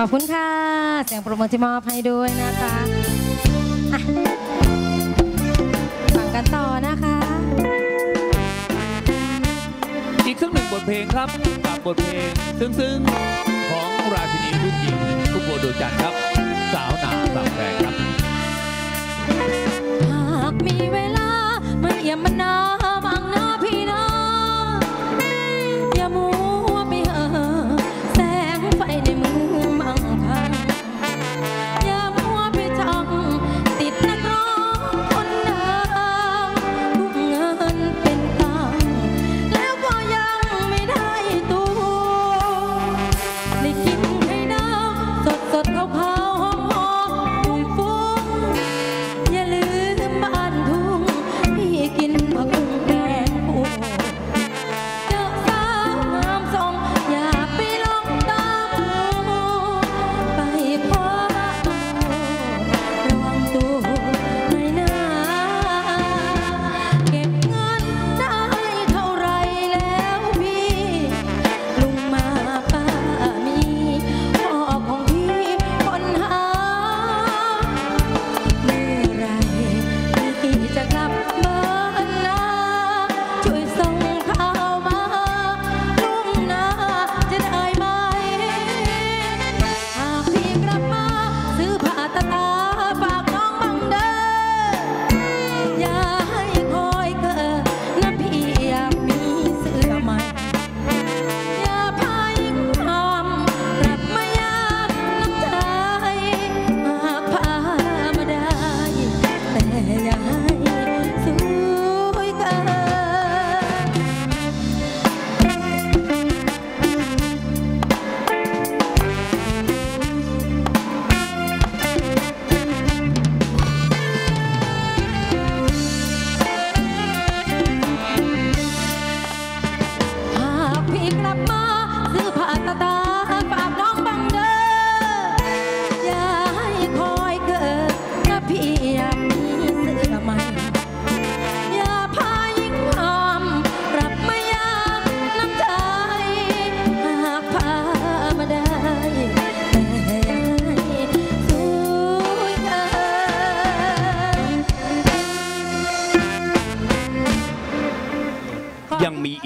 ขอบคุณค่ะ เสียงปรบมือที่มอบให้ด้วยนะคะอะฟังกันต่อนะคะ อีกสักหนึ่งบทเพลงครับกับบทเพลงซึ้งๆ ของราชินีลูกหญิงทุกโบวดวงจันทร์ครับ สาวหนาสาวแพงครับ หากมีเวลามาเยี่ยมมานาบั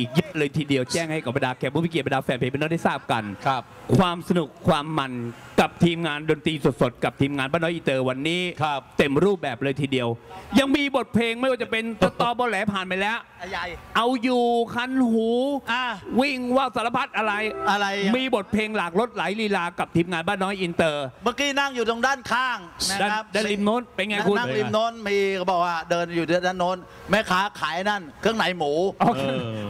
อีกเยอะเลยทีเดียวแจ้งให้กับบรรดาแขกผู้มีเกียรติบรรดาแฟนเพลงเป็นน้องได้ทราบกัน ครับ ความสนุกความมันกับทีมงานดนตรีสดๆ กับทีมงานบ้านน้อยอีเตอร์วันนี้ ครับเต็มรูปแบบเลยทีเดียว ยังมีบทเพลงไม่ว่าจะเป็นตตอบอแหลผ่านไปแล้ว ใหญ่เอาอยู่คันหู อะ วิ่งว่าวสารพัดอะไร อะไรอะ มีบทเพลงหลากรถไหลลีลากับทีมงานบ้านน้อยอินเตอร์เมื่อกี้นั่งอยู่ตรงด้านข้างนะด้านครับด้านริมโน้นเป็นไงคุณนั่งริมโน้นมีเขาบอกว่าเดินอยู่ด้านโน้นแม่ค้าขายนั่น เครื่องในหมูอ๋อ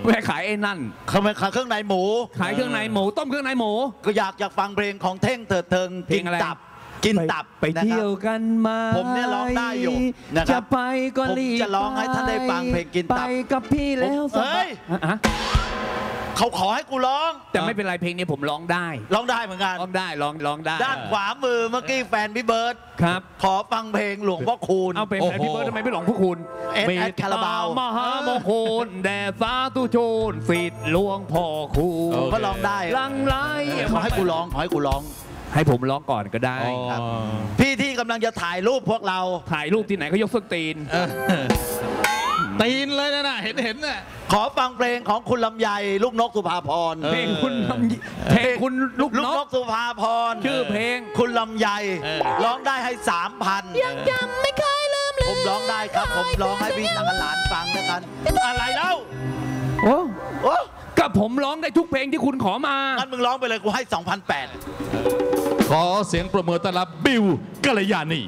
แม่ขายไอ้นั่นเขาไม่ขายเครื่องในหมู ขายเครื่องในหมู ต้มเครื่องในหมู ก็อยากอยากฟังเพลงของเท่งเถิดเทิงเพลกิงนอะไร ตับ กินตับไปนะครับ เที่ยวกันมาผมเนี่ยร้องได้อยู่นะครับจะไปก็ผมรีบจะร้องให้ท่านได้ฟังเพลงกินตับ ไปกับพี่แล้วสเฮ้บายยฮะ เขาขอให้กูร้อง แต่ไม่เป็นไรเพลงนี้ผมร้องได้ ร้องได้เหมือนกัน ร้องได้ร้องร้องได้ ด้านขวามือเมื่อกี้แฟนพี่เบิร์ตครับ ขอฟังเพลงหลวงพ่อคูณเอาเป็นแฟนพี่เบิร์ดทำไมไม่หลงพวกคุณเอ็ดแอดคาราบาวมหามงคลแด่สาธุชนสิทธิ์หลวงพ่อคูณก็ร้องได้ลังไหลขอให้กูร้องขอให้กูร้องให้ผมร้องก่อนก็ได้ครับ พี่ที่กำลังจะถ่ายรูปพวกเราถ่ายรูปที่ไหนเขายกส้นตีนตีนเลยนะน่ะเห็นเห็นน่ะ ขอฟังเพลงของคุณลำไยลูกนกสุภาพรเพลงคุณลำเพลงคุณลูกลูกนนกกสุภาพรชื่อเพลงคุณลำไยเออร้องได้ให้สามพันยังจำไม่เคยลืมเลยผมร้องได้ครับ ผมร้องให้พี่ทางหลานฟังแล้วกัน อะไรเล่าโอ้โอ้ก็ผมร้องได้ทุกเพลงที่คุณขอมางั้นมึงร้องไปเลยกูให้2,008ขอเสียงประเมินต้อนรับบิวกัลยาณี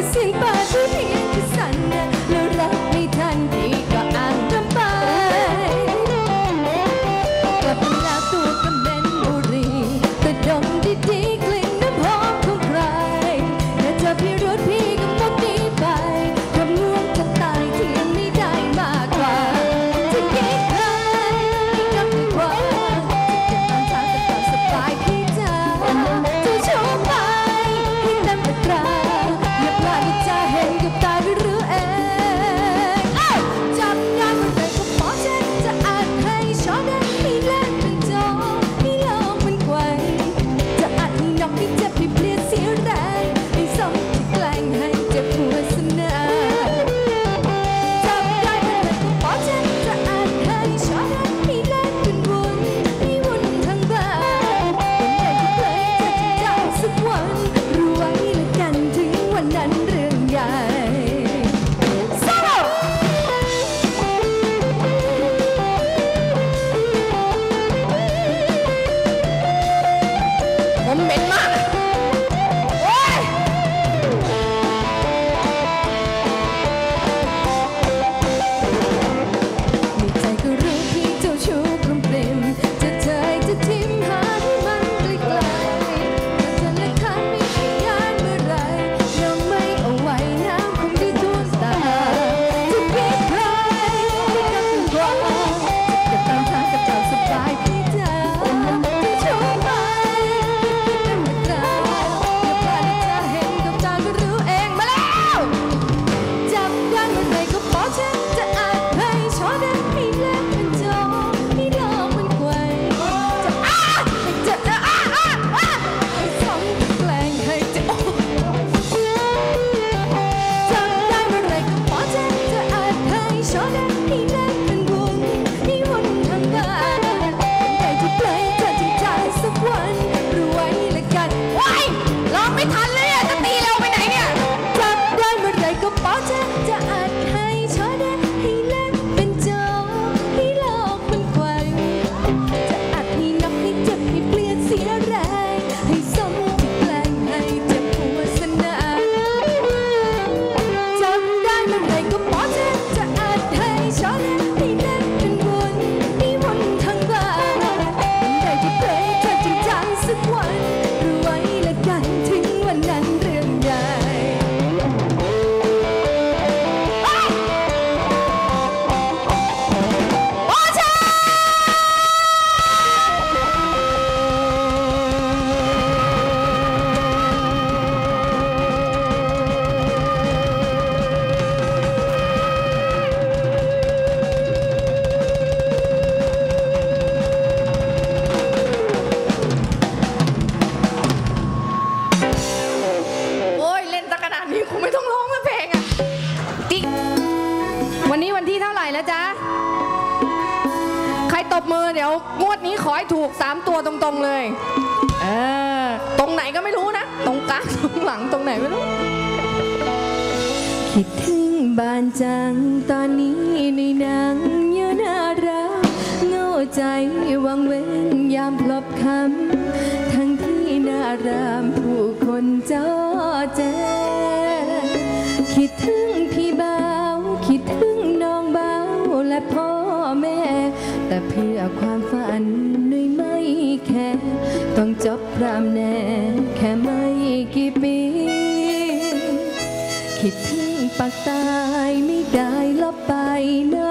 มี เดี๋ยวงวดนี้ขอให้ถูก 3 ตัวตรงๆเลยเออตรงไหนก็ไม่รู้นะ ตรงกลางตรงหลังตรงไหนไม่รู้ คิดถึงบ้านจังตอนนี้ในหนังเยอะน่ารักเหงาใจวังเว้นยามพลบคำทั้งที่นารามผู้คนจ้าแจคิดถึง แต่เพื่อความฝันนุ้ยไม่แค่ ต้องจบพรามแน่ แค่ไม่กี่ปี คิดถึงปากตายไม่ได้ลบไปนะ